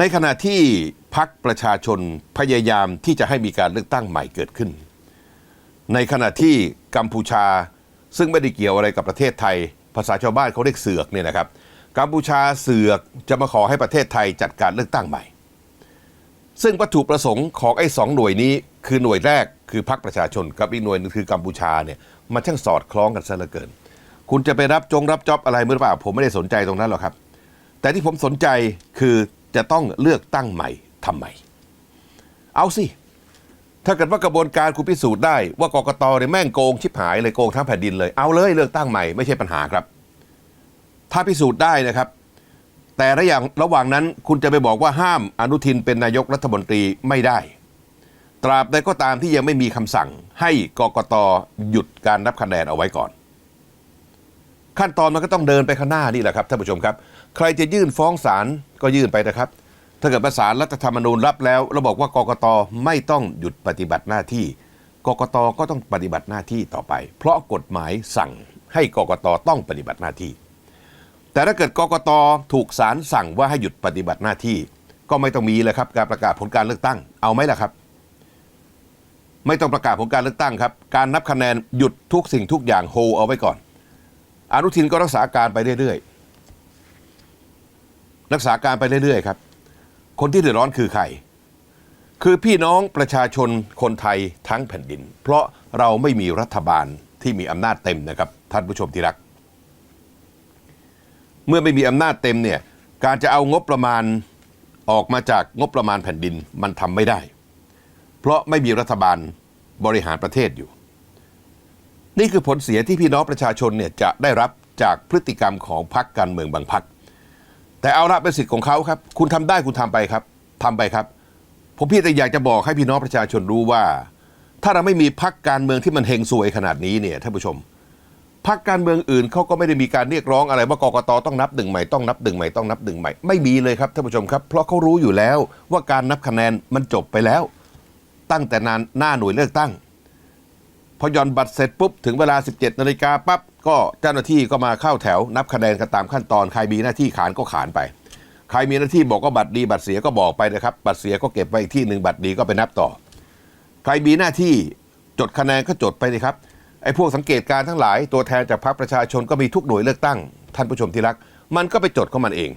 ในขณะที่พักประชาชนพยายามที่จะให้มีการเลือกตั้งใหม่เกิดขึ้น ในขณะที่กัมพูชาซึ่งไม่ได้เกี่ยวอะไรกับประเทศไทย ภาษาชาวบ้านเขาเรียกเสือกเนี่ยนะครับกัมพูชาเสือกจะมาขอให้ประเทศไทยจัดการเลือกตั้งใหม่ ซึ่งวัตถุประสงค์ของไอ้สองหน่วยนี้ คือหน่วยแรกคือพรรคประชาชนกับอีกหน่วยหนึงคือกัมพูชาเนี่ยมันช่างสอดคล้องกันซะเหลือเกิน คุณจะไปรับจงรับจ็อบอะไรหรือเปล่า ผมไม่ได้สนใจตรงนั้นหรอกครับ แต่ที่ผมสนใจคือ จะต้องเลือกตั้งใหม่ทำไม เอาสิ ถ้าเกิดว่ากระบวนการคุณพิสูจน์ได้ว่ากกตเนี่ยแม่งโกงชิบหายเลยโกงทั้งแผ่นดินเลย เอาเลยเลือกตั้งใหม่ไม่ใช่ปัญหาครับ ถ้าพิสูจน์ได้นะครับ แต่ระหว่างระหว่างนั้นคุณจะไปบอกว่าห้ามอนุทินเป็นนายกรัฐมนตรีไม่ได้ ตราบใดก็ตามที่ยังไม่มีคำสั่ง ให้กกตหยุดการนับคะแนนเอาไว้ก่อน ขั้นตอนมันก็ต้องเดินไปข้างหน้านี่แหละครับท่านผู้ชมครับ ใครจะยื่นฟ้องศาลก็ยื่นไปนะครับ ถ้าเกิดประสารรัฐธรรมนูญรับแล้วเราบอกว่ากกตไม่ต้องหยุดปฏิบัติหน้าที่ กกตก็ต้องปฏิบัติหน้าที่ต่อไป เพราะกฎหมายสั่งให้กกตต้องปฏิบัติหน้าที่ แต่ถ้าเกิดกกตถูกศาลสั่งว่าให้หยุดปฏิบัติหน้าที่ ก็ไม่ต้องมีเลยครับการประกาศผลการเลือกตั้งเอาไหมล่ะครับ ไม่ต้องประกาศผลการเลือกตั้งครับ การนับคะแนนหยุดทุกสิ่งทุกอย่างโฮเอาไว้ก่อน อนุทินก็รักษาการไปเรื่อยๆ รักษาการไปเรื่อยๆครับ คนที่เดือดร้อนคือใคร คือพี่น้องประชาชนคนไทยทั้งแผ่นดิน เพราะเราไม่มีรัฐบาลที่มีอำนาจเต็มนะครับ ท่านผู้ชมที่รัก เมื่อไม่มีอำนาจเต็มเนี่ยการจะเอางบประมาณออกมาจากงบประมาณแผ่นดินมันทำไม่ได้ เพราะไม่มีรัฐบาลบริหารประเทศอยู่ นี่คือผลเสียที่พี่น้องประชาชนเนี่ยจะได้รับจากพฤติกรรมของพรรคการเมืองบางพรรค แต่เอาละเป็นสิทธิ์ของเขาครับ คุณทำได้คุณทำไปครับทำไปครับ ผมพี่แต่อยากจะบอกให้พี่น้องประชาชนรู้ว่า ถ้าเราไม่มีพรรคการเมืองที่มันเฮงซวยขนาดนี้เนี่ยท่านผู้ชมพรรคการเมืองอื่นเขาก็ไม่ได้มีการเรียกร้องอะไรว่ากกตต้องนับหนึ่งใหม่ต้องนับหนึ่งใหม่ต้องนับหนึ่งใหม่ไม่มีเลยครับท่านผู้ชมครับ เพราะเขารู้อยู่แล้วว่าการนับคะแนนมันจบไปแล้ว ตั้งแต่นานหน้าหน่วยเลือกตั้ง พอหย่อนบัตรเสร็จปุ๊บ ถึงเวลา 17นาฬิกาปั๊บก็เจ้าหน้าที่ก็มาเข้าแถว นับคะแนนกันตามขั้นตอนใครมีหน้าที่ขานก็ขานไป ใครมีหน้าที่บอกก็บัตรดีบัตรเสียก็บอกไปนะครับ บัตรเสียก็เก็บไว้อีกที่หนึ่งบัตรดีก็ไปนับต่อ ใครมีหน้าที่จดคะแนนก็จดไปเลยครับไอ้พวกสังเกตการทั้งหลายตัวแทนจากพรรคประชาชนก็มีทุกหน่วยเลือกตั้ง ท่านผู้ชมที่รัก มันก็ไปจดของมันเอง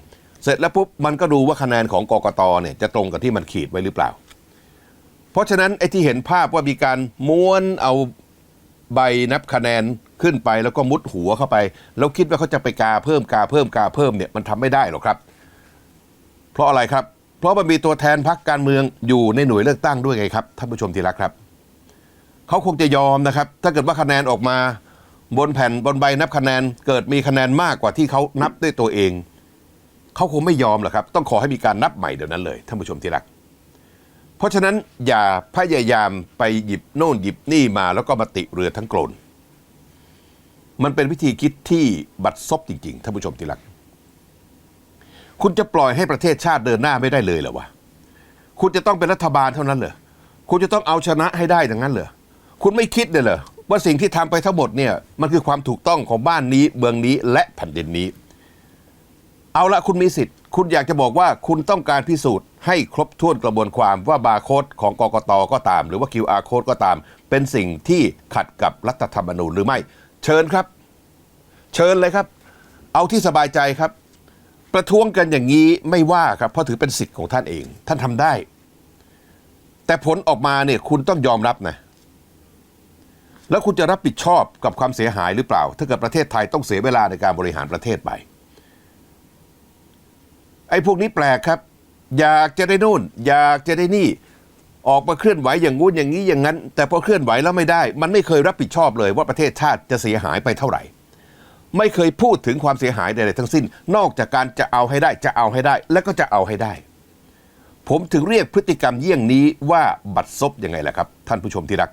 เสร็จแล้วปุ๊บมันก็ดูว่าคะแนนของกกตเนี่ยจะตรงกับที่มันขีดไว้หรือเปล่า เพราะฉะนั้นไอ้ที่เห็นภาพว่ามีการม้วนเอา ใบนับคะแนนขึ้นไปแล้วก็มุดหัวเข้าไป แล้วคิดว่าเขาจะไปกาเพิ่มกาเพิ่มกาเพิ่มเนี่ยมันทำไม่ได้หรอกครับ เพราะอะไรครับ เพราะมันมีตัวแทนพรรคการเมืองอยู่ในหน่วยเลือกตั้งด้วยไงครับท่านผู้ชมที่รักครับเขาคงจะยอมนะครับ ถ้าเกิดว่าคะแนนออกมา บนแผ่นบนใบนับคะแนนเกิดมีคะแนนมากกว่าที่เขานับด้วยตัวเองเขาคงไม่ยอมหรอกครับ ต้องขอให้มีการนับใหม่เดี๋ยวนั้นเลยท่านผู้ชมที่รัก เพราะฉะนั้นอย่าพยายามไปหยิบโน่นหยิบนี่มาแล้วก็มาติเรือทั้งกลนมันเป็นวิธีคิดที่บัดซบจริงๆท่านผู้ชมที่รัก คุณจะปล่อยให้ประเทศชาติเดินหน้าไม่ได้เลยเหรอวะคุณจะต้องเป็นรัฐบาลเท่านั้นเหรอคุณจะต้องเอาชนะให้ได้อย่างนั้นเหรอคุณไม่คิดเลยเหรอว่าสิ่งที่ทำไปทั้งหมดเนี่ยมันคือความถูกต้องของบ้านนี้เมืองนี้และแผ่นดินนี้ เอาละคุณมีสิทธิ์ คุณอยากจะบอกว่าคุณต้องการพิสูจน์ ให้ครบถ้วนกระบวนความว่าบาร์โค้ดของกกตก็ตาม หรือว่า QR code ก็ตาม เป็นสิ่งที่ขัดกับรัฐธรรมนูญหรือไม่ เชิญครับ เชิญเลยครับ เอาที่สบายใจครับ ประท้วงกันอย่างนี้ไม่ว่าครับเพราะถือเป็นสิทธิ์ของท่านเอง ท่านทำได้ แต่ผลออกมาเนี่ยคุณต้องยอมรับนะแล้วคุณจะรับผิดชอบกับความเสียหายหรือเปล่า ถ้าเกิดประเทศไทยต้องเสียเวลาในการบริหารประเทศไปไอ้พวกนี้แปลกครับ อยากจะได้นู่น อยากจะได้นี่ ออกมาเคลื่อนไหวอย่างงู้นอย่างนี้อย่างนั้น แต่พอเคลื่อนไหวแล้วไม่ได้ มันไม่เคยรับผิดชอบเลยว่าประเทศชาติจะเสียหายไปเท่าไหร่ ไม่เคยพูดถึงความเสียหายใดๆทั้งสิ้น นอกจากการจะเอาให้ได้จะเอาให้ได้ และก็จะเอาให้ได้ ผมถึงเรียกพฤติกรรมเยี่ยงนี้ว่าบัตรซบยังไงล่ะครับ ท่านผู้ชมที่รัก